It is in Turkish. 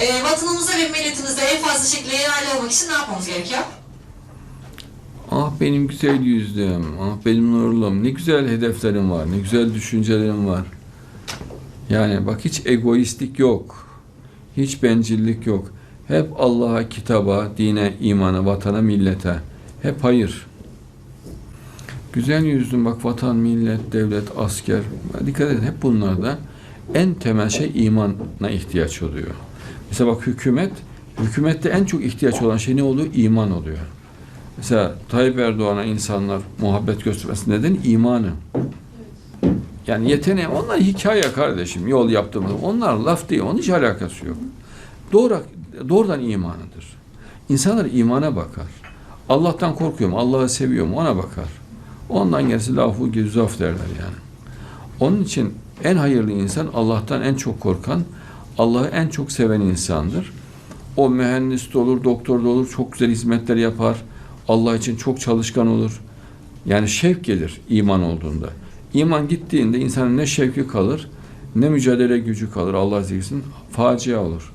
Ee, vatanımızda ve milletimizde en fazla şekilde yararlı olmak için ne yapmamız gerekiyor? Ah benim güzel yüzlüm, ah benim nurlum. Ne güzel hedeflerim var, ne güzel düşüncelerim var. Yani bak hiç egoistlik yok. Hiç bencillik yok. Hep Allah'a, kitaba, dine, imana, vatana, millete. Hep hayır. Güzel yüzlüm bak vatan, millet, devlet, asker. Dikkat edin hep bunlarda en temel şey imana ihtiyaç oluyor. Mesela bak hükümet, hükümette en çok ihtiyaç olan şey ne oluyor? İman oluyor. Mesela Tayyip Erdoğan'a insanlar muhabbet göstermesi neden imanı. Yani yeteneği onlar hikaye kardeşim yol yaptığımız onlar laf değil onun hiç alakası yok. Doğru, doğrudan imanıdır. İnsanlar imana bakar. Allah'tan korkuyorum, Allah'ı seviyorum ona bakar. Ondan gerisi lafı güzaf derler yani. Onun için en hayırlı insan Allah'tan en çok korkan, Allah'ı en çok seven insandır. O mühendis de olur, doktor da olur, çok güzel hizmetler yapar. Allah için çok çalışkan olur. Yani şevk gelir iman olduğunda. İman gittiğinde insanın ne şevki kalır, ne mücadele gücü kalır Allah zikirsin, facia olur.